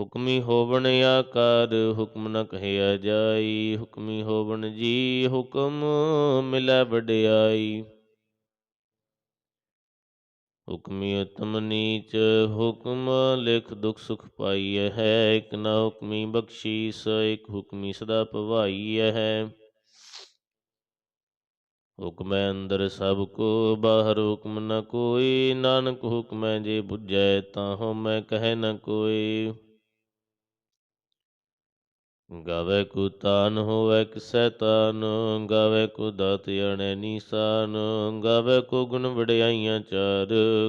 ਹੁਕਮੀ ਹੋਵਣ ਆਕਾਰ, ਹੁਕਮ ਨ ਕਹਿਆ ਜਾਈ। ਹੁਕਮੀ ਹੋਵਣ ਜੀ ਹੁਕਮ, ਮਿਲੈ ਵਡਿਆਈ। ਹੁਕਮੀ ਉਤਮ ਨੀਚ, ਹੁਕਮ ਲਿਖ ਦੁਖ ਸੁਖ ਪਾਈਐ ਹੈ। ਇਕ ਨ ਹੁਕਮੀ ਬਖਸ਼ੀਸ, ਇਕ ਹੁਕਮੀ ਸਦਾ ਭਵਾਈਐ ਹੈ। ਹੁਕਮੈ ਅੰਦਰ ਸਭ ਕੋ, ਬਾਹਰ ਹੁਕਮ ਨ ਕੋਈ। ਨਾਨਕ ਹੁਕਮੈ ਜੇ ਬੁਝੈ, ਤਾਂ ਹੋ ਮੈਂ ਕਹਿ ਨ ਕੋਈ। ਗਾਵੇ ਕੋ ਤਾਨ ਹੋਵੇ ਕਿਸੈ ਤਾਨ ਗਾਵੇ ਕੋ ਦਾਤ ਅਣੈ ਨੀਸਾਨ, ਗਾਵੇ ਕੋ ਗੁਣ ਵਡਿਆਈਆਂ ਚਾਰ,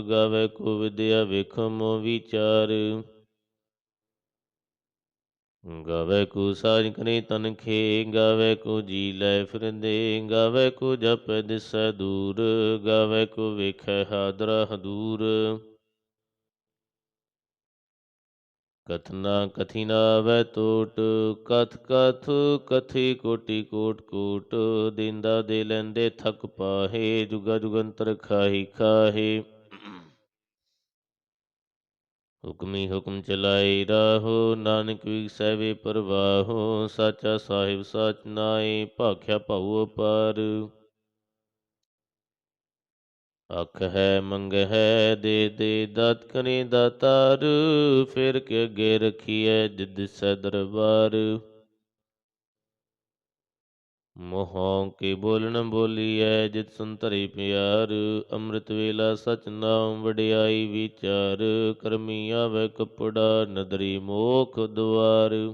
ਗਾਵੇ ਕੋ ਵਿਦਿਆ ਵੇਖਮ ਵਿਚਾਰ। ਗਾਵੇ ਕੋ ਸਾਜ ਕਰੇ ਤਨ ਖੇ, ਗਾਵੇ ਕੋ ਜੀ ਲੈ ਫਿਰਦੇ, ਗਾਵੇ ਕੋ ਜਪ ਦਿਸੈ ਦੂਰ, ਗਾਵੇ ਕੋ ਵੇਖੈ ਹਾਦਰਾ ਹਦੂਰ। ਕਥਨਾ ਕਥਿਨਾ ਵੈ ਟੋਟ, ਕਥ ਕਥ ਕਥੀ ਕੋਟੀ ਕੋਟ ਕੋਟ, ਦਿੰਦਾ ਦੇ ਲੈਂਦੇ ਥਕ ਪਾਹੇ, ਜੁਗਾ ਜੁਗੰਤਰ ਖਾਹੀ ਖਾਹੇ। ਹੁਕਮੀ ਹੁਕਮ ਚਲਾਈ ਰਾਹੋ, ਨਾਨਕ ਵੀ ਵੇ ਪਰਵਾਹੋ, ਸਾਚਾ ਸਾਹਿਬ ਸਾਚ ਨਾਏ ਭਾਖਿਆ ਭਉ ਅਪਾਰ। ਅਖ ਹੈ, ਮੰਗ ਹੈ, ਦੇ ਦੇ, ਦਾਤ ਕਰੇ ਦਾਤਾਰ ਫਿਰ ਕੇ ਅੱਗੇ ਰਖੀਐ ਜਿਦ ਸੈ ਦਰਬਾਰ। ਮੋਹੋਂ ਕੇ ਬੋਲਣ ਬੋਲੀਐ ਜਿਤ ਸੰਤਰੀ ਪਿਆਰ। ਅੰਮ੍ਰਿਤ ਵੇਲਾ ਸਚ ਨਾਮ ਵਡਿਆਈ ਵਿਚਾਰ। ਕਰਮੀ ਆਵੇ ਕਪੜਾ, ਨਦਰੀ ਮੋਖ ਦੁਆਰ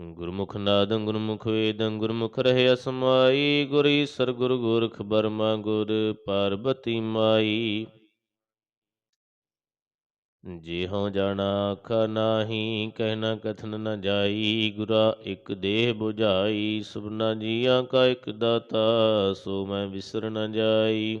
ਗੁਰਮੁਖ ਨਾਦੰ ਗੁਰਮੁਖ ਵੇਦੰ ਗੁਰਮੁਖ ਰਹੇ ਅਸਮਾਈ, ਗੁਰ ਈਸਰ, ਗੁਰ ਗੋਰਖ ਬਰਮਾ, ਗੁਰ ਪਾਰਬਤੀ ਮਾਈ। ਜੇ ਹਉ ਜਾਣਾ ਆਖਾ ਨਾਹੀ ਕਹਿਣਾ ਕਥਨ ਨ ਜਾਈ, ਗੁਰਾ ਇਕ ਦੇਹ 부ਝਾਈ ਸੁਭਨਾ ਜੀਆਂ ਕਾ ਇੱਕ ਦਾਤਾ, ਸੋ ਮੈਂ ਵਿਸਰ ਨ ਜਾਈ।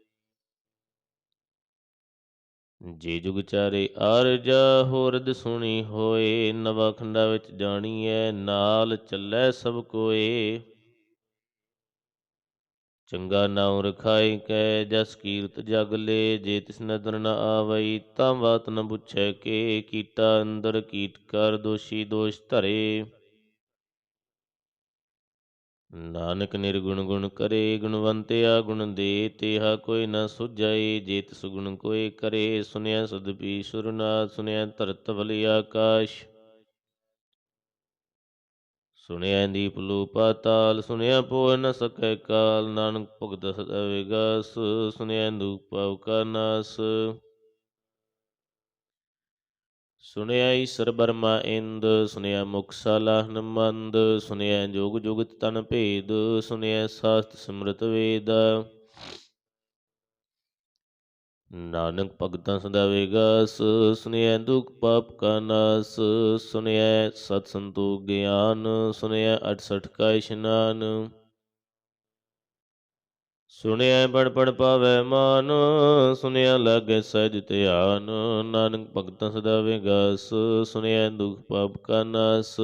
ਜੇ ਜੁਗ ਚਾਰੇ ਆਰਜਾ ਹੋਰਦ ਸੁਣੀ ਹੋਏ, ਨਵਾ ਖੰਡਾ ਵਿੱਚ ਜਾਣੀਐ, ਨਾਲ ਚੱਲੈ ਸਭ ਕੋਏ। ਚੰਗਾ ਨਾਉ ਰਖਾਈ ਕੈ, ਜਸ ਕੀਰਤ ਜਗ ਲੇ, ਜੇ ਤਿਸ ਨਦਰ ਨ ਆਵਈ, ਤਾਂ ਬਾਤ ਨ ਪੁੱਛੈ ਕੇ, ਕੀਟਾ ਅੰਦਰ ਕੀਟ ਕਰ ਦੋਸ਼ੀ ਦੋਸ਼ ਧਰੇ। ਨਾਨਕ ਨਿਰਗੁਣ ਗੁਣ ਕਰੇ, ਗੁਣਵੰਤਿਆ ਗੁਣ ਦੇ ਤੇਹਾ ਕੋਈ ਨਾ ਸੁਝਾਈ ਜੇਤ ਸੁਗੁਣ ਕੋਈ ਕਰੇ, ਸੁਨਿਆ ਸਦਪੀ ਸੁਰਨਾਥ ਸੁਨਿਆ ਧਰਤ ਬਲੀ ਆਕਾਸ਼। ਸੁਣਿਆ ਦੀਪ ਲੂ ਪਾਤਾਲ ਸੁਣਿਆ ਪੋ ਨ ਸਕੈ ਕਾਲ, ਨਾਨਕ ਭੁਗਤ ਸਦਾ ਵਿਗਾਸ ਸੁਣਿਆ ਦੂਪ ਪਾਉ ਕਾ ਨਾਸ। ਸੁਣਿਆ ਈਸਰ ਬਰਮਾ ਇੰਦ, ਸੁਣਿਆ ਮੁਖ ਸਾਲਾ ਹਨਮੰਦ, ਸੁਣਿਆ ਜੋਗ ਜੁਗਤ ਤਨ ਭੇਦ, ਸੁਣਿਆ ਸਾਸਤ ਸਿਮਰਤ ਵੇਦ। ਨਾਨਕ ਭਗਤਾਂ ਸਦਾ ਵੇਗਾਸ, ਸੁਣਿਆ ਦੁਖ ਪਾਪ ਕਾ ਨਾਸ, ਸੁਣਿਆ ਸਤ ਸੰਤੋਖ ਗਿਆਨ, ਸੁਣਿਆ 68 ਕਾ ਇਸ਼ਨਾਨ। ਸੁਣਿਆ ਪੜ ਪੜ ਪਾਵੈ ਮਾਨ, ਸੁਣਿਆ ਲਾਗੇ ਸਹਿਜ ਧਿਆਨ, ਨਾਨਕ ਭਗਤਾਂ ਸਦਾ ਵਿਗਾਸ, ਸੁਣਿਆ ਦੁਖ ਪਾਪ ਕਾ ਨਾਸ।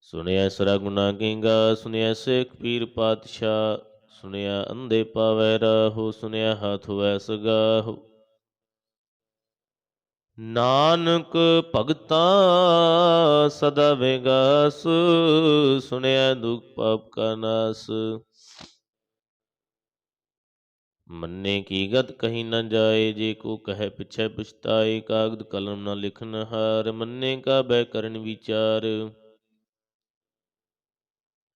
ਸੁਣਿਆ ਸਰਾ ਗੁਨਾ ਕਿੰਗਾ ਸੁਣਿਆ ਸੇਖ ਪੀਰ ਪਾਤਸ਼ਾਹ, ਸੁਣਿਆ ਅੰਧੇ ਪਾਵੈ ਰਾਹੋ, ਸੁਣਿਆ ਹੱਥ ਵੈ ਸਗਾਹੋ। ਨਾਨਕ ਭਗਤਾ ਸਦਾ ਵਿਗਾਸ, ਸੁਣਿਆ ਦੁਖ ਪਾਪ ਕਾ ਨਾਸ। ਮੰਨੇ ਕੀ ਗਤ ਕਹੀ ਨਾ ਜਾਏ, ਜੇ ਕੋ ਕਹੈ ਪਿਛੈ ਪਛਤਾਏ, ਕਾਗਦ ਕਲਮ ਨਾ ਲਿਖਨ ਹਾਰ। ਮੰਨੇ ਕਾ ਬੈ ਕਰਨ ਵਿਚਾਰ।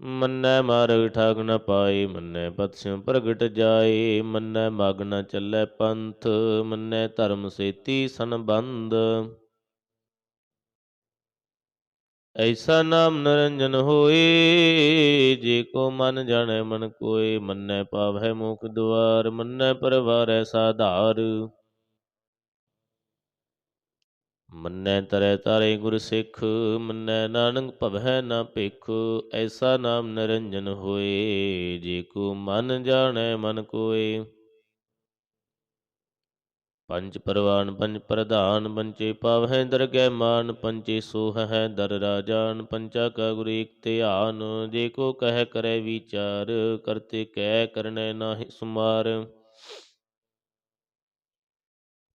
ਮੰਨੈ ਮਾਰਗ ਠਾਗ ਨ ਪਾਏ, ਮੰਨੈ ਪਤ ਪ੍ਰਗਟ ਜਾਏ, ਮੰਨੈ ਮਗ ਨ ਚੱਲੈ ਪੰਥ, ਮੰਨੈ ਧਰਮ ਸੇਤੀ ਸੰਬੰਧ। ਐਸਾ ਨਾਮ ਨਰੰਜਨ ਹੋਏ, ਜੇ ਕੋ ਮਨ ਜਾਣੈ ਮਨ ਕੋਏ, ਮੰਨੈ ਪਾਵੈ ਮੁਖ ਦੁਆਰ, ਮੰਨੈ ਪਰਵਾਰੈ ਸਾਧਾਰ। ਮੰਨੈ ਤਰੈ ਤਾਰੇ ਗੁਰ ਸਿੱਖ, ਮੰਨੈ ਨਾਨਕ ਭਵੈ ਨਾ ਭਿਖ, ਐਸਾ ਨਾਮ ਨਿਰੰਜਨ ਹੋਏ, ਜੇ ਕੋ ਮਨ ਜਾਣੈ ਮਨ ਕੋਏ। ਪੰਜ ਪਰਵਾਨ, ਪੰਜ ਪ੍ਰਧਾਨ ਪੰਚੇ ਪਾਵਹਿ ਦਰਗਹਿ ਮਾਨ ਪੰਚੇ ਸੋਹ ਹੈ ਦਰ ਰਾਜਾਨ ਪੰਚਾ ਕਾ ਗੁਰ ਏਕ ਧਿਆਨ, ਜੇ ਕੋ ਕਹਿ ਕਰੈ ਵਿਚਾਰ, ਕਰਤੇ ਕਹਿ ਕਰਨੈ ਨਾਹਿ ਸੁਮਾਰ।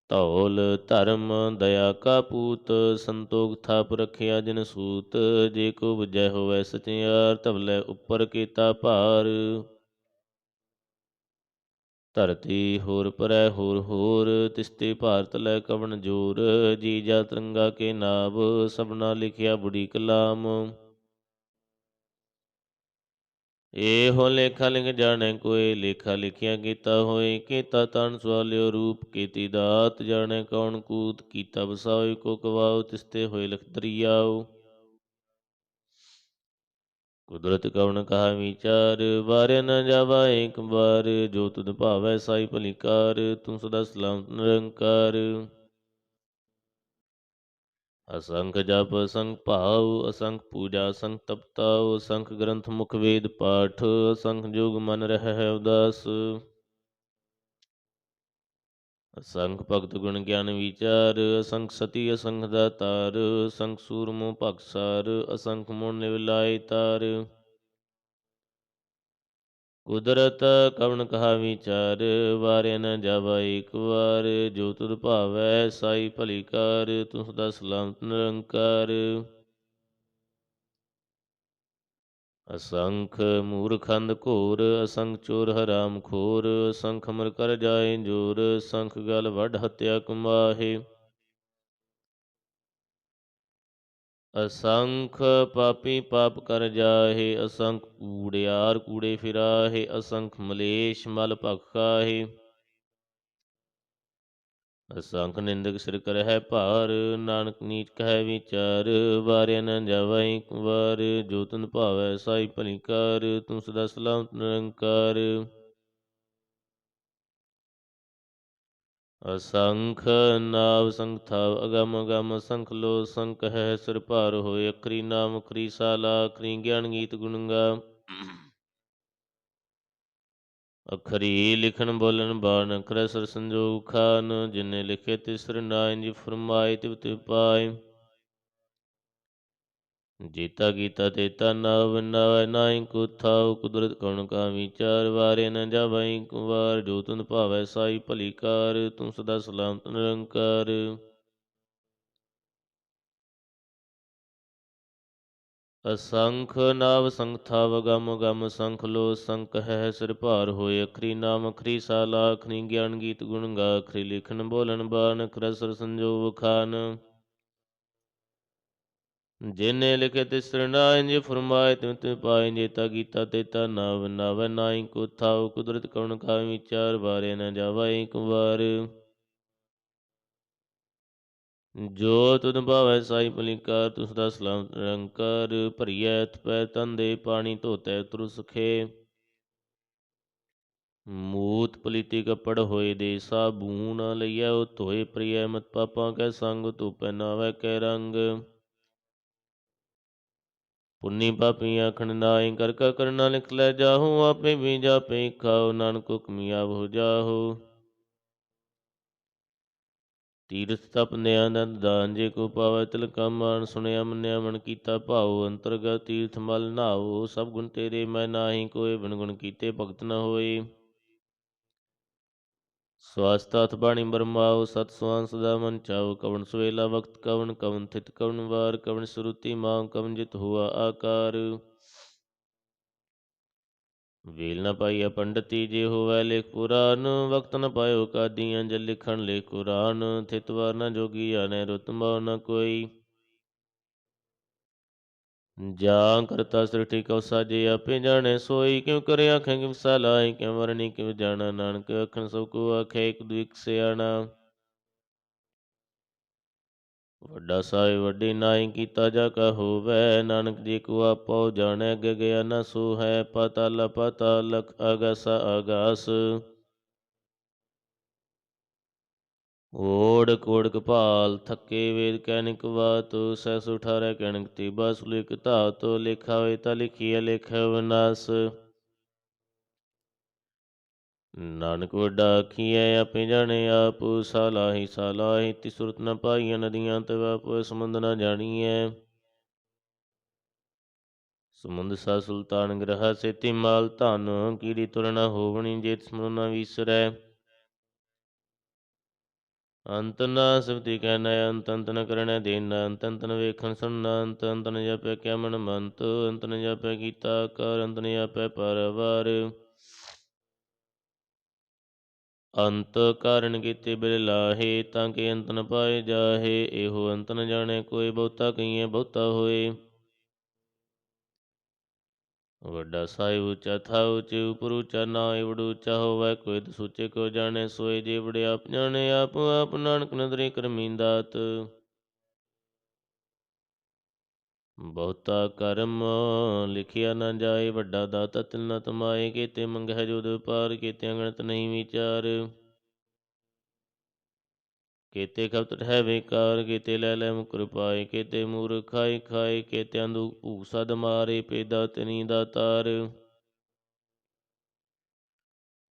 ਧੌਲ ਧਰਮ ਦਇਆ ਕਾ ਪੂਤ, ਸੰਤੋਖ ਥਾਪ ਰਖਿਆ ਜਿਨ ਸੂਤ, ਜੇ ਕੋ ਬੁਝੈ ਹੋਵੈ ਸਚਿਆਰ ਤਵਲੇ ਉੱਪਰ ਕੀਤਾ ਭਾਰ। ਧਰਤੀ ਹੋਰ ਪਰੈ ਹੋਰ ਹੋਰ, ਤਿਸਤੇ ਭਾਰਤ ਲੈ ਕਵਣ ਜੋਰ, ਜੀ ਜਾ ਤਿਰੰਗਾ ਕੇ ਨਾਭ ਸਭਨਾ ਲਿਖਿਆ ਬੁੜੀ ਕਲਾਮ। ਇਹੋ ਲੇਖਾ ਲਿਖ ਜਾਣੈ ਕੋਏ, ਲੇਖਾ ਲਿਖਿਆ ਕੀਤਾ ਹੋਏ, ਕੀਤਾ ਤਨ ਸਵਾਲਿਓ ਰੂਪ, ਕੀਤੀ ਦਾਤ ਜਾਣੈ ਕੌਣ ਕੂਤ, ਕੀਤਾ ਵਸਾਉ ਕੋ ਕਵਾਉ ਤਿਸਤੇ ਹੋਏ ਲਖ ਦਰਿਆਉ ਕੁਦਰਤ ਕਵਣ ਕਹਾ ਵਿਚਾਰ, ਵਾਰਿਆ ਨ ਜਾਵਾ ਏਕ ਬਾਰ ਜੋ ਤੁਧ ਭਾਵੈ ਸਾਈ ਭਲਿਕਾਰ ਤੂੰ ਸਦਾ ਸਲਾਮਤ ਨਿਰੰਕਾਰ। ਅਸੰਖ ਜਪ, ਅਸੰਖ ਭਾਵ, ਅਸੰਖ ਪੂਜਾ, ਅਸੰਖ ਤਪਤਾਉ, ਅਸੰਖ ਗ੍ਰੰਥ ਮੁਖ ਵੇਦ ਪਾਠ, ਅਸੰਖ ਜੋਗ ਮਨ ਰਹਿ ਉਦਾਸ। ਅਸੰਖ ਭਗਤ ਗੁਣ ਗਿਆਨ ਵਿਚਾਰ, ਅਸੰਖ ਸਤੀ, ਅਸੰਖ ਦਾਤਾਰ, ਅਸੰਖ ਸੂਰਮੋ ਭਗਸਾਰ ਅਸੰਖ ਮੋਨ ਨਿਵਲਾਇ ਤਾਰ। ਕੁਦਰਤ ਕਵਣ ਕਹਾ ਵਿਚਾਰ, ਵਾਰਿਆ ਨ ਜਾਵਾ ਏਕ ਵਾਰ, ਜੋ ਤੁਧ ਭਾਵੈ ਸਾਈ ਭਲੀ ਕਾਰ ਤੂੰ ਸਦਾ ਸਲਾਮਤ ਨਿਰੰਕਾਰ। ਅਸੰਖ ਮੂਰਖੰਦ ਘੋਰ, ਅਸੰਖ ਚੋਰ ਹਰਾਮ ਖੋਰ, ਅਸੰਖ ਅਮਰ ਕਰ ਜਾਏ ਜੋਰ, ਅਸੰਖ ਗਲ ਵੱਢ ਹਤਿਆ ਕੁਮਾਹੇ। ਅਸੰਖ ਪਾਪੀ ਪਾਪ ਕਰ ਜਾਹੇ, ਅਸੰਖ ਕੂੜਿਆਰ ਕੂੜੇ ਫਿਰਾਹੇ, ਅਸੰਖ ਮਲੇਸ਼ ਮਲ ਭਖਾਹੇ। ਅਸੰਖ ਨਿੰਦਕ ਸਿਰ ਕਰਹਿ ਭਾਰ, ਨਾਨਕ ਨੀਚ ਕਹਿ ਵਿਚਾਰ, ਵਾਰਿਆ ਨ ਜਾਵੈ ਇੱਕ ਵਾਰ ਜੋ ਤਨ ਭਾਵੈ ਸਾਈ ਭਲੀ ਕਾਰ, ਤੂੰ ਸਦਾ ਸਲਾਮਤ ਨਿਰੰਕਾਰ। ਅਸੰਖ ਨਾਵ ਸੰਖ ਅਗਮ ਅਗਮ ਸੰਖ ਲੋ ਸੰਖ ਹੈ ਸਿਰ ਭਾਰ ਹੋਏ ਅਖਰੀ ਨਾਮ ਅਖਰੀ ਸਾਲਾ ਅਖਰੀ ਗਿਆਨ ਗੀਤ ਗੁਣਗਾ ਅਖਰੀ ਲਿਖਣ ਬੋਲਣ ਬਾਣ ਅਖਰ ਸਰ ਸੰਜੋਗ ਖਾਨ, ਜਿਨੇ ਲਿਖੇ ਤਿਸਰ ਨਾਇ, ਜੀ ਫਰਮਾਏ ਤਿਵ ਤਿਵ ਪਾਏ ਜੀਤਾ ਗੀਤਾ ਤੇਤਾ ਨਾਵ ਨਾਵ ਨਾਇ ਕੋ ਥਾਉ ਕੁਦਰਤ ਕਉਣ ਕਾ ਵਿਚਾਰ ਵਾਰੇ ਨ ਜਾਵੈ ਕੁਵਾਰ, ਜੋ ਤੁਨ ਭਾਵੈ ਸਾਈ ਭਲੀ ਕਾਰ ਤੂੰ ਸਦਾ ਸਲਾਮਤ ਨਿਰੰਕਾਰ। ਅਸੰਖ ਨਾਵ ਸੰਖਥਾਵ ਗਮ ਗਮ ਸੰਖ ਲੋ ਸੰਖ ਹੈ ਸਿਰ ਭਾਰ ਹੋਏ, ਅਖਰੀ ਨਾਮ ਅਖਰੀ ਸਾਲਾ ਅਖਰੀ ਗਿਆਨ ਗੀਤ ਗੁਣ ਗਾ ਅਖਰੀ ਲਿਖਣ ਬੋਲਣ ਬਾਨ ਅਖਰਸਰ ਸੰਜੋਗ ਖਾਨ। ਜਿਨੇ ਲਿਖੇ ਤਿਸ ਸਰਨਾਇ ਜੇ ਫਰਮਾਏ ਤਿਮ ਤਿਮ ਪਾਏ ਜੇ ਤਾ ਕੀਤਾ ਤੇ ਤਾ ਨਾਵ ਨਾਵ ਨਾਈ ਕੋ ਥਾਉ, ਕੁਦਰਤ ਕਉਣ ਕਾ ਵਿਚਾਰ ਬਾਰੇ ਨ ਜਾਵਾ ਇੱਕ ਵਾਰ। ਜੋ ਤੁਧ ਭਾਵੈ ਸਾਈ ਭਲਿਕਾਰ, ਤੁਸ ਦਾ ਸਲਾਮ ਨਿਰੰਕਾਰ ਭਰੀਐ ਤਪੈ ਤਨ ਦੇ ਪਾਣੀ ਧੋਤੈ ਤੁਰ ਸੁਖੇ ਮੂਤ ਪਲੀਤੀ ਕੱਪੜ ਹੋਏ ਦੇ ਸਾਬੂਨ ਲਈਐ ਉਹ ਧੋਏ ਪ੍ਰਿਐ ਮਤ ਪਾਪਾਂ ਕੈ ਸੰਗ, ਧੂਪੈ ਨਾਵੈ ਕੈ ਰੰਗ। ਪੁੰਨੀ ਪਾਪੀ ਆਖਣ ਨਾਏ ਕਰ ਕਾ ਕਰਨਾ ਲਿਖ ਲੈ ਜਾਹੂ, ਆਪੇ ਵੀ ਜਾਪੇ, ਖਾਓ ਨਾਨਕ ਹੁਕਮੀਆ ਹੋ ਜਾਹੂ। ਤੀਰਥ ਤਪ ਨਿਆਨੰਦ ਦਾਨ, ਜੇ ਕੋ ਪਾਵੈ ਤਿਲ ਕਾ ਸੁਣਿਆ ਮੰਨਿਆ ਮਨ ਕੀਤਾ ਭਾਉ, ਅੰਤਰਗਤ ਤੀਰਥ ਮਲ ਨਾਉ ਸਭ ਗੁਣ ਤੇਰੇ, ਮੈਂ ਨਾਹੀ ਕੋਏ ਬਿਨ ਗੁਣ ਕੀਤੇ ਭਗਤ ਨ ਹੋਏ। ਸਵਾਸਤ ਹੱਥ ਬਾਣੀ ਬਰਮਾਉ ਸਤ ਸੁਆਨ ਸਦਾ ਮਨ ਚਾਉ, ਕਵਣ ਸੁਵੇਲਾ ਵਕਤ ਕਵਣ ਕਵਣ ਥਿਤ ਕਵਣ ਵਾਰ, ਕਵਣ ਸੁਰੂਤੀ ਮਾਂ ਕਵਣ ਜਿਤ ਹੁਆ ਆਕਾਰ। ਵੇਲ ਨ ਪਾਈਆ ਪੰਡਤੀ, ਜੇ ਹੋਵੈ ਲੇਖ ਪੁਰਾਨ, ਵਕਤ ਨ ਪਾਇਓ ਕਾਦੀਆਂ, ਜਲ ਲਿਖਣ ਲੇ ਕੁਰਾਨ, ਥਿਤ ਵਾਰ ਨ ਜੋਗੀ ਆਨੇ ਰੁਤਮਾ ਨ ਕੋਈ। ਜਾ ਕਰਤਾ ਸ੍ਰਿਸ਼ਟੀ ਕਉ ਸਾਜੇ ਆਪੇ ਜਾਣੇ, ਸੋਈ ਕਿਉ ਕਰੇ ਆਖੇ ਕਿ ਵਿਸਾਲਾਈ ਕਿਉ ਵਰਣੀ ਕਿਉ ਜਾਣਾ, ਨਾਨਕ ਅਖਣ ਸਭ ਕੋ ਆਖੇ ਇੱਕ ਦੁਇਕ ਸਿਆਣਾ। ਵੱਡਾ ਸਾਹਿਬ, ਵੱਡੀ ਨਾਈ ਕੀਤਾ ਜਾ ਕਾ ਹੋਵੈ, ਨਾਨਕ ਜੀ ਕੋ ਆਪੋ ਜਾਣੈ ਅਗੇ ਗਿਆ ਨ ਸੋ ਹੈ ਪਤਾਲ ਪਤਾਲਕ ਅਗਸ ਅਗਾਸ ਓੜ ਕੋੜ ਕਪਾਲ ਥੱਕੇ ਵੇਦ ਕੈਨਿਕ ਬਾਤ ਸੈਸ ਉਠਾਰੈ ਕੈਨਿਕ ਤੀ ਬਸ ਲਿਖ ਲਿਖਾ ਹੋਏ ਤਾਂ ਲਿਖੀਐ ਲਿਖ ਵਿਨਾਸ਼। ਨਾਨਕ ਵੱਡਾ ਆਖੀਐ, ਆਪੇ ਜਾਣੇ ਆਪ ਸਾਲਾਹੀ ਸਾਲਾਹੀ ਤੀ ਸੁਰਤ ਨ ਪਾਈਆਂ ਨਦੀਆਂ ਤੇ ਵਾਪ ਸਮੁੰਦ ਨ ਜਾਣੀਐ। ਸਮੁੰਦ ਸਾ ਸੁਲਤਾਨ ਗ੍ਰਹ ਸੇਤੀ ਮਾਲ ਧਨ, ਕੀੜੀ ਤੁਰਨਾ ਨ ਹੋਵਣੀ ਜੇ ਸਮੁੰਦ ਨ ਵਿਸਰੈ। ਅੰਤ ਨਾ ਸਿਵਤੀ ਕਹਿਣਾ ਅੰਤ ਅੰਤ ਨ ਕਰਣਾ ਦੇਣਾ ਅੰਤ ਅੰਤ ਨ ਵੇਖਣ ਸੁਣਨਾ ਅੰਤ ਅੰਤ ਨ ਜਪੈ ਕਿਆ ਮਨ ਮੰਤ, ਅੰਤ ਨ ਜਪੈ ਕੀਤਾ ਕਰ, ਅੰਤ ਨ ਜਪੈ ਪਰਵਾਰ। ਅੰਤ ਕਾਰਨ ਕੀਤੇ ਬਿਲ ਲਾਹੇ, ਤਾਂ ਕਿ ਅੰਤ ਨ ਪਾਏ ਜਾਹੇ, ਇਹੋ ਅੰਤ ਨ ਜਾਣੇ, ਕੋਈ ਬਹੁਤਾ ਕਈਏ ਬਹੁਤਾ ਹੋਏ। ਵੱਡਾ ਸਾਹਿਬ ਉੱਚਾ ਥਾ ਉੱਚੇ ਉਪਰ ਉੱਚਾ ਨਾ ਇਵੜ ਉੱਚਾ ਹੋਵੇ, ਕੋਈ ਤ ਕੋ ਜਾਣੇ, ਸੋਏ ਜੇ ਵੜੇ ਆਪ ਜਾਣੇ, ਆਪ ਆਪ ਨਾਨਕ ਨਦਰੇ ਕਰਮੀਂਦਾਤ ਬਹੁਤਾ ਕਰਮ ਲਿਖਿਆ ਨਾ ਜਾਏ, ਵੱਡਾ ਦਾਤਾ ਤਿਲ ਨ ਤਮਾਏ ਕੀਤੇ, ਮੰਗਹਿ ਜੋਦ ਪਾਰ ਕੀਤੇ, ਅੰਗਣਤ ਨਹੀਂ ਵਿਚਾਰ। ਕੇਤੇ ਖਪਤ ਹੈ ਵੇਕਾਰ, ਕੀਤੇ ਲੈ ਲੈ ਮੁਕਰ ਪਾਏ, ਕੀਤੇ ਮੂਰ ਖਾਈ ਖਾਏ ਕੀਤੇ ਅੰਦੂ ਭੂਸਦ ਮਾਰੇ, ਪੇਦਾ ਤਨੀ ਦਾ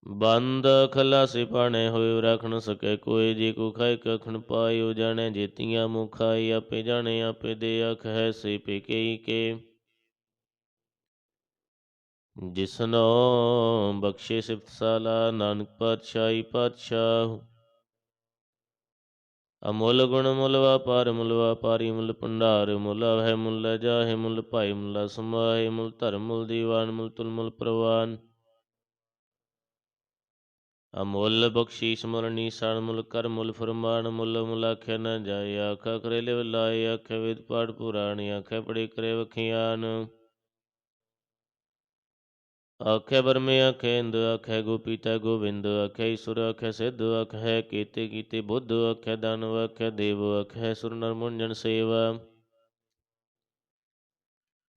ਬੰਦ ਖਲਾ ਸੇ ਪਾਣੇ ਰਖਣ ਸਕੇ ਕੋਈ ਜੇ ਕੋ ਖਾਇ ਕਖਣ ਪਾਇਓ ਜਾਣੈ ਜੇਤੀਆਂ ਮੁਖਾਈ ਆਪੇ ਜਾਣੇ, ਆਪੇ ਦੇ ਅਖ ਹੈ ਸੇ ਪੇ ਕੇ। ਜਿਸਨੋ ਬਖਸ਼ੇ ਸਿਫਤ ਸਾਲਾ, ਨਾਨਕ ਪਾਤਸ਼ਾਹੀ ਪਾਤਸ਼ਾਹ ਅਮੁੱਲ ਗੁਣ ਮੁੱਲ ਵਪਾਰ, ਮੁੱਲ ਵਪਾਰੀ ਮੁੱਲ ਭੰਡਾਰ, ਮੁੱਲ ਹੈ ਮੁੱਲ ਜਾਹੇ ਮੁੱਲ ਭਾਈ, ਮੁੱਲ ਸਮਾਹੇ ਮੁੱਲ ਧਰਮ, ਮੁੱਲ ਦੀਵਾਨ, ਮੁੱਲ ਤੁਲ, ਮੁੱਲ ਪ੍ਰਵਾਨ। ਅਮੁੱਲ ਬਖਸ਼ੀਸ਼, ਮੁੱਲ ਨੀਸਾਨ, ਮੁੱਲ ਕਰ, ਮੁੱਲ ਫਰਮਾਨ, ਮੁੱਲ ਮੁੱਲ ਆਖਿਆ ਨ ਜਾਏ, ਆਖਾ ਕਰੇ ਲਿਵ ਲਾਏ, ਆਖੇ ਵੇਦ ਪਾੜ ਪੁਰਾਣੀ, ਆਖੇ ਪੜੇ ਕਰੇ ਵਖਿਆਨ। ਆਖੇ ਬਰਮੇ, ਆਖੇ ਇੰਦ, ਆਖੇ ਗੋਪੀਤਾ ਗੋਵਿੰਦ, ਆਖੇ ਈਸ਼ਵਰ ਆਖੇ ਸਿੱਧ, ਆਖੇ ਕੀਤੇ ਕੀਤੇ ਬੁੱਧ, ਆਖੇ ਦਾਨਵ ਆਖੇ ਦੇਵ, ਆਖੇ ਸੁਰ ਨਰ ਮੁੰਜਨ ਸੇਵਾ।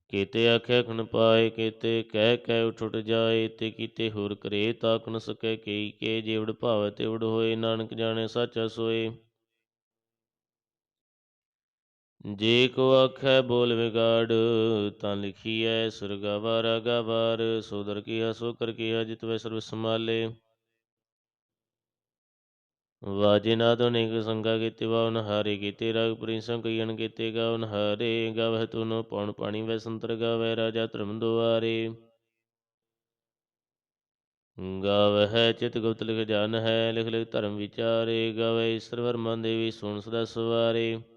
ਕੀਤੇ ਆਖੇ ਖਣ ਪਾਏ, ਕੀਤੇ ਕਹਿ ਕਹਿ ਉਠ ਉਠ ਜਾਏ, ਤੇ ਕੀਤੇ ਹੋਰ ਕਰੇ ਤਾਕ ਨ ਸਕੈ, ਕਈ ਕੇ ਜੇਵੜ ਭਾਵੈ ਤੇਵੜ ਹੋਏ, ਨਾਨਕ ਜਾਣੇ ਸੱਚ ਸੋਏ। ਜੇ ਕੋ ਆਖੈ ਬੋਲ ਵਿਗਾੜ, ਤਾਂ ਲਿਖੀਐ ਸੁਰਗਾਵਾਰ ਅਗਾਵਾਰ ਸੋਦਰ ਕੀਆ ਸੋ ਕਰ ਕੀਆ ਜਿਤ ਵੈ ਸਰਬ ਸਮਾਲੇ ਵਾਜੇ ਨਾਦ ਅਨੇਕ ਸੰਗਾ ਕੀਤੇ ਵਾਵਨ ਹਾਰੇ ਕੀਤੇ, ਰਾਗ ਪ੍ਰਿੰਸੰ ਕਈਣ ਕੀਤੇ ਗਾਵਨ ਹਾਰੇ ਗਾਵਹਿ ਤੁਨੋ ਪਉਣ ਪਾਣੀ ਵੈ ਸੰਤਰ ਗਾਵੈ ਰਾਜਾ ਧਰਮ ਦੁਆਰੇ। ਗਾਵਹਿ ਚਿਤ ਗੁਪਤ ਲਿਖ ਜਾਨ ਹੈ, ਲਿਖ ਲਿਖ ਧਰਮ ਵਿਚਾਰੇ ਗਾਵੈ ਈਸ਼ਰ ਵਰਮਾ ਦੇਵੀ ਸੁਣ ਸਦਾ ਸਵਾਰੇ।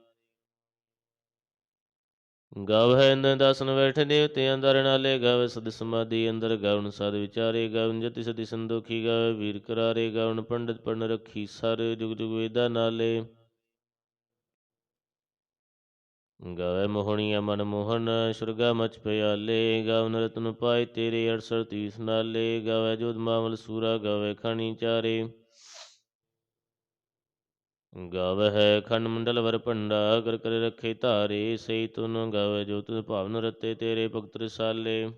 ਗਾਵਹਿ ਅੰਦਰ ਦਾਸਨ ਬੈਠੇ ਦੇਵਤੇ ਅੰਦਰ ਨਾਲੇ ਗਾਵੇ, ਸਦ ਸਮਾਧੀ ਅੰਦਰ ਗਾਵਨ ਸਦ ਵਿਚਾਰੇ ਗਾਵਨ ਜਤੀ ਸਦੀ ਸੰਦੋਖੀ ਗਾਵੇ, ਵੀਰ ਕਰਾਰੇ ਗਾਵਨ ਪੰਡਤ ਪੜਨ ਰੱਖੀ ਸਰ, ਜੁਗ ਜੁਗ ਵੇਦਾ ਨਾਲੇ। ਗਾਵੇ ਮੋਹਣੀਆ ਮਨ ਮੋਹਨ, ਸੁਰਗਾ ਮਚ ਪਿਆਲੇ ਗਾਵਨ ਰਤਨ ਪਾਏ ਤੇਰੇ 68 ਨਾਲੇ, ਗਾਵੇ ਜੋਧ ਮਾਮਲ ਸੂਰਾ, ਗਾਵੇ ਖਾਣੀ ਚਾਰੇ। ਗਵ ਹੈ ਖੰਡ ਮੰਡਲ ਵਰ ਭੰਡਾ, ਕਰ ਕਰ ਰੱਖੇ ਧਾਰੇ ਸਈ ਤੁਨ ਗਵ ਜੋ ਤੁਧ ਭਾਵਨ ਰਤੇ ਤੇਰੇ ਭਗਤ ਰਸਾਲੇ।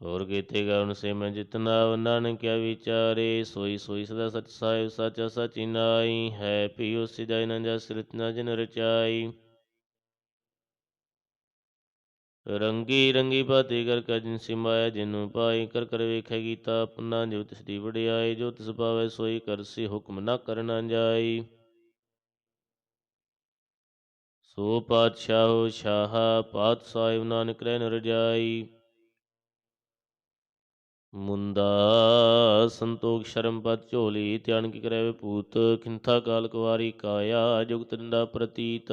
ਹੋਰ ਕੀਤੇ ਗਾਉਣ ਸੇ ਮੈਂ ਜਿਤਨਾ ਨਾਨਕਿਆ ਵਿਚਾਰੇ, ਸੋਈ ਸੋਈ ਸਦਾ ਸਚ ਸਾਹਿਬ, ਸਚ ਸਾਚੀ ਹੈ, ਪੀਓ ਸਿਦਾਇ ਨ ਜਸ ਰਚਨਾ ਜਨ ਰਚਾਈ। ਰੰਗੀ ਰੰਗੀ ਭਾਤੀ ਕਰ ਕਰ ਜਿਨ ਸਿਮਾਇਆ ਜਿਨੂੰ ਪਾਈ ਕਰ ਕਰ ਵੇਖੈ ਗੀਤਾ, ਆਪਣਾ ਜੋ ਤਿਸ ਦੀ ਵਡਿਆਈ, ਜੋ ਤਿਸ ਪਾਵੇ ਸੋਈ ਕਰਸੀ ਹੁਕਮ ਨਾ ਕਰਨਾ ਜਾਈ। ਸੋ ਪਾਤਸ਼ਾਹੋ ਸ਼ਾਹ ਪਾਤ ਸਾਹਿਬ ਨਾਨਕ ਰਹਿ ਨ ਰਜਾਈ ਮੁੰਦਾ ਸੰਤੋਖ ਸ਼ਰਮ ਪਤ ਝੋਲੀ, ਧਿਆਨ ਕੀ ਕਰੇ ਵਿਭੂਤ, ਖਿੰਥਾ ਕਾਲ ਕੁਵਾਰੀ ਕਾਇਆ, ਜੁਗਤ ਨਿੰਦਾ ਪ੍ਰਤੀਤ।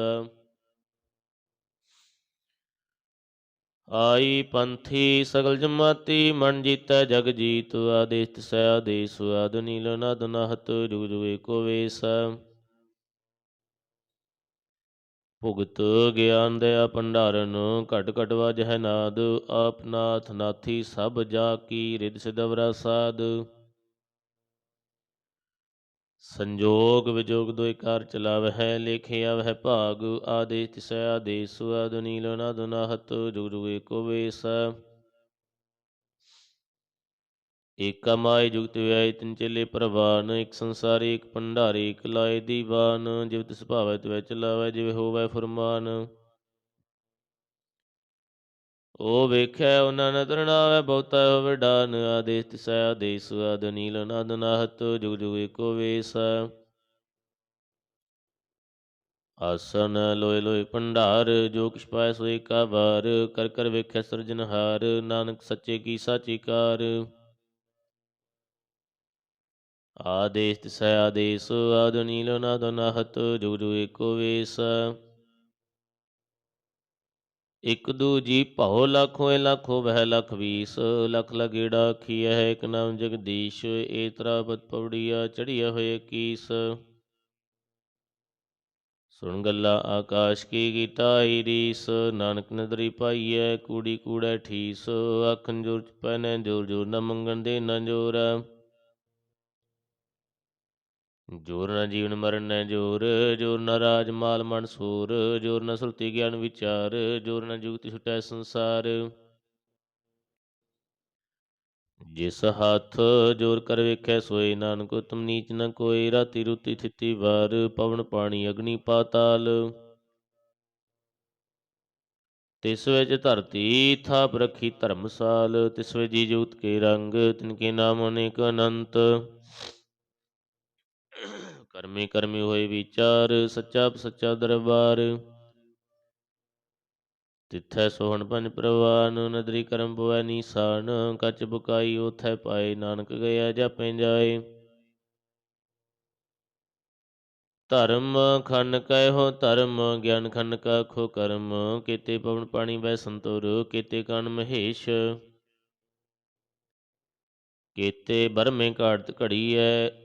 ਆਈ ਪੰਥੀ ਸਗਲ ਜਮਾਤੀ, ਮਨ ਜੀਤੈ ਜਗ ਜੀਤ ਆਦੇਸ ਤਿਸੈ ਆਦੇਸ, ਆਦ ਨੀਲ ਨਦ ਨਹਤ, ਜੁਗ ਜੁਗ ਏਕੋ ਵੇਸ। ਭੁਗਤ ਗਿਆਨ ਦਇਆ ਭੰਡਾਰਨ, ਘਟ ਘਟ ਵਜਹਿ ਨਾਦ ਆਪਨਾਥ ਨਾਥੀ ਸਭ ਜਾ ਕੀ ਰਿਦ ਸਿਦਵਰਾ ਸਾਧ ਸੰਜੋਗ ਵਿਜੋਗ ਦੋਇ ਕਾਰ ਚਲਾਵਹਿ ਲੇਖਿਆ ਵਹਿ ਭਾਗ ਆਦੇਸ ਤਿਸੈ ਆਦੇਸ ਆਦ ਨੀਲ ਨਦ ਜੁਗ ਜੁਗ ਏਕੋ ਵੇਸ। ਏਕਾ ਜੁਗਤ ਵਿਆਇ ਤਿਨ ਚੇਲੇ ਪ੍ਰਵਾਨ, ਇਕ ਸੰਸਾਰੀ, ਇਕ ਭੰਡਾਰੀ, ਇਕ ਲਾਏ ਦੀਵਾਨ, ਜਿਵ ਤਿਸ ਭਾਵੈ ਤਿਵੈ ਚਲਾਵੈ, ਜਿਵ ਹੋਵੈ ਫੁਰਮਾਨ। ਉਹ ਵੇਖੈ, ਉਹਨਾਂ ਨਦਰ ਨਾਵੈ ਬਹੁਤਾ ਹੋਵੇ ਡਾਨ ਆਦੇਸ ਤਿਸੈ, ਆਦੇਸ ਆਦ ਨੀਲ ਨਦ ਨਾਹਤ, ਜੁਗ ਜੁਗ ਏਕੋ ਵੇਸ। ਆਸਨ ਲੋਏ ਲੋਏ ਭੰਡਾਰ, ਜੋ ਕਿਛ ਪਾਇ ਸੋਈ ਕਾ ਵਾਰ ਕਰ ਕਰ ਵੇਖੈ ਸਿਰਜਨਹਾਰ ਨਾਨਕ ਸੱਚੇ ਕੀ ਸਾਚੀ ਕਾਰ। ਆਦੇਸ ਤਿਸੈ, ਆਦੇਸ ਆਦ ਨੀਲ ਨਦ ਨਾਹਤ, ਜੁਗ ਜੁਗ ਏਕੋ ਵੇਸ। ਇਕ ਦੂਜੀ ਭਉ ਲੱਖ ਹੋਏ ਲੱਖ ਹੋਵੈ ਲੱਖ ਵੀਸ, ਲਖ ਲਗੇੜਾ ਖੀਐ ਇਕ ਨਾਮ ਜਗਦੀਸ਼ ਏਤਰਾ ਬਤ ਪਵੜੀਆ ਚੜੀਆ ਹੋਏ ਕੀਸ। ਸੁਣ ਗੱਲਾ, ਆਕਾਸ਼ ਕੀ ਗੀਤਾ ਈ ਰੀਸ, ਨਾਨਕ ਨਦਰੀ ਪਾਈਐ, ਕੂੜੀ ਕੂੜੈ ਠੀਸ ਆਖਨ ਜੋਰ ਚ ਪੈਨੈ, ਜੋਰ ਜੋਰ ਨ ਮੰਗਣ ਦੇ ਨ ਜੋਰ। ਜੋਰ ਨ ਜੀਵਨ ਮਰਨ ਨੈ ਜੋਰ ਜੋਰ ਨ ਰਾਜ ਮਾਲ ਮਨ ਸੂਰ, ਜੋਰ ਨ ਸੁਰਤੀ ਗਿਆਨ ਵਿਚਾਰ, ਜੋਰ ਨ ਜੁਗਤੀ ਛੁਟੈ ਸੰਸਾਰ। ਜਿਸ ਹੱਥ ਜੋਰ ਕਰ ਵੇਖੈ ਸੋਏ ਨਾਨਕ, ਉਤਮ ਨੀਚ ਨ ਕੋਈ ਰਾਤੀ ਰੁਤੀ ਥਿਤੀ ਵਾਰ, ਪਵਨ ਪਾਣੀ ਅਗਨੀ ਪਾਤਾਲ। ਤਿਸ ਵਿੱਚ ਧਰਤੀ ਥਾਪ ਰਖੀ ਧਰਮਸਾਲ, ਤਿਸ ਵਿੱਚ ਜੀ ਜੂਤ ਕੇ ਰੰਗ, ਤਿਨ ਕੇ ਨਾਮ ਅਨੇਕ ਅਨੰਤ। ਕਰਮੀ ਕਰਮੀ ਹੋਏ ਵਿਚਾਰ, ਸੱਚਾ ਸੱਚਾ ਦਰਬਾਰ। ਤਿੱਥੈ ਸੋਹਣ ਪੰਜ ਪ੍ਰਵਾਨ, ਨਦਰੀ ਕਰਮ ਪਵੈ ਨੀਸਾਨ। ਕੱਚ ਬੁਕਾਈ ਉਥੈ ਪਾਏ, ਨਾਨਕ ਗਿਆ ਜਾਪੈ ਜਾਏ। ਧਰਮ ਖੰਡ ਕਹਿਓ ਧਰਮ, ਗਿਆਨ ਖੰਡ ਕਾ ਖੋ ਕਰਮ। ਕੀਤੇ ਪਵਨ ਪਾਣੀ ਬੈ ਸੰਤੁਰ, ਕੀਤੇ ਕਣ ਮਹੇਸ਼। ਕੀਤੇ ਬਰਮੇ ਘਾੜਤ ਘੜੀਐ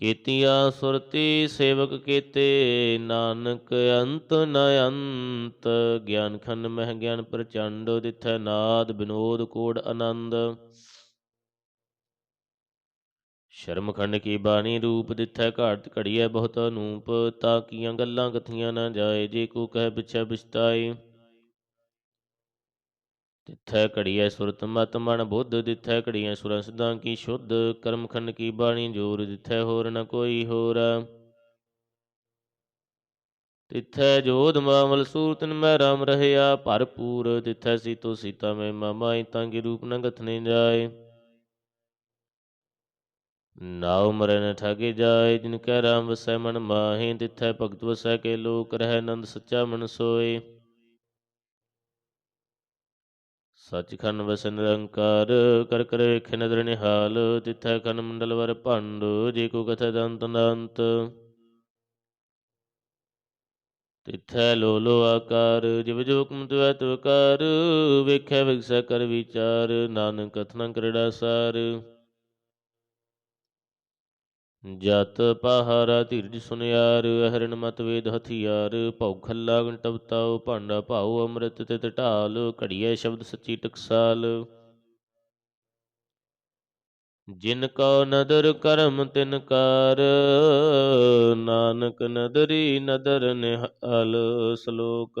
ਕੀਤੀਆਂ ਸੁਰਤੀ ਸੇਵਕ ਕੀਤੇ, ਨਾਨਕ ਅੰਤ ਨ ਅੰਤ, ਗਿਆਨ ਖੰਡ ਮਹਿ ਗਿਆਨ ਪ੍ਰਚੰਡ ਦਿਥੈ ਨਾਦ ਬਿਨੋਦ ਕੋੜ ਆਨੰਦ। ਸ਼ਰਮ ਖੰਡ ਕੀ ਬਾਣੀ ਰੂਪ ਦਿਥੈ, ਘਾਟ ਘੜੀਐ ਬਹੁਤ ਅਨੂਪ, ਤਾਂ ਕੀਆਂ ਗੱਲਾਂ ਕਥੀਆਂ ਨਾ ਜਾਏ, ਜੇ ਕੋ ਕਹਿ ਪਿਛੈ ਬਿਸਤਾਈ ਤਿੱਥੈ ਘੜੀਐ ਸੁਰਤ ਮਤ ਮਨ ਬੁੱਧ ਦਿਥੈ ਘੜੀਐ ਸੁਰਾਂ ਸਿਧਾਂ ਕੀ ਸ਼ੁੱਧ, ਕਰਮ ਖੰਡ ਕੀ ਬਾਣੀ ਜੋਰ ਦਿਥੈ ਹੋਰ ਨ ਕੋਈ ਹੋਰ। ਤਿਥੈ ਜੋਧ ਮਾਮਲ ਸੂਰਤਨ ਮੈਂ ਰਾਮ ਰਹਿਆ ਭਰਪੂਰ, ਤਿਥੈ ਸੀਤੋ ਸੀਤਾ ਮੈਂ ਮਾਮਾਈ ਤਾਂ ਕੀ ਰੂਪ ਨ ਗਥਨੇ ਜਾਏ। ਨਾਉ ਮਰੈ ਠਾਗੇ ਜਾਏ, ਜਿਨ ਕੈ ਰਾਮ ਵਸੈ ਮਨ ਮਾਹੇ, ਤਿਥੈ ਭਗਤ ਵਸੈ ਕੇ ਲੋਕ ਰਹਿ ਨੰਦ ਸੱਚਾ ਮਨ ਸੋਏ। ਸੱਚਖੰਡ ਵਸੈ ਨਿਰੰਕਾਰ, ਕਰ ਕਰ ਵੇਖੇ ਨਦਰ ਨਿਹਾਲ ਤਿਥੈ ਖਨ ਮੰਡਲ ਵਰ ਭੰਡ, ਜੇ ਕੋ ਕਥੈ ਦੰਤ ਅਨੰਤ ਤਿਥੈ ਲੋ ਲੋ ਆਕਾਰ, ਜਿਵ ਜੋ ਹੁਕਮ ਤੁਐ ਤੁ ਕਰ, ਵੇਖੈ ਵਿਗਸੈ ਕਰ ਵਿਚਾਰ, ਨਾਨਕ ਕਥਨਾ ਕਰੜਾ ਸਾਰ। ਜਤ ਪਹਾਰਾ ਧੀਰਜ ਸੁਨਿਆਰ ਹਰਨ ਮਤ ਵੇਦ ਹਥਿਆਰ, ਭਉ ਖੱਲਾ ਗੰਟਵਤਾਉ ਭਾਂਡਾ ਭਾਉ ਅੰਮ੍ਰਿਤ ਤਿਤ ਢਾਲ, ਘੜੀਐ ਸ਼ਬਦ ਸੱਚੀ ਟਕਸਾਲ। ਜਿਨ ਕੋ ਨਦਰ ਕਰਮ ਤਿਨ ਕਾਰ, ਨਾਨਕ ਨਦਰੀ ਨਦਰ ਨਿਹਾਲ, ਸ਼ਲੋਕ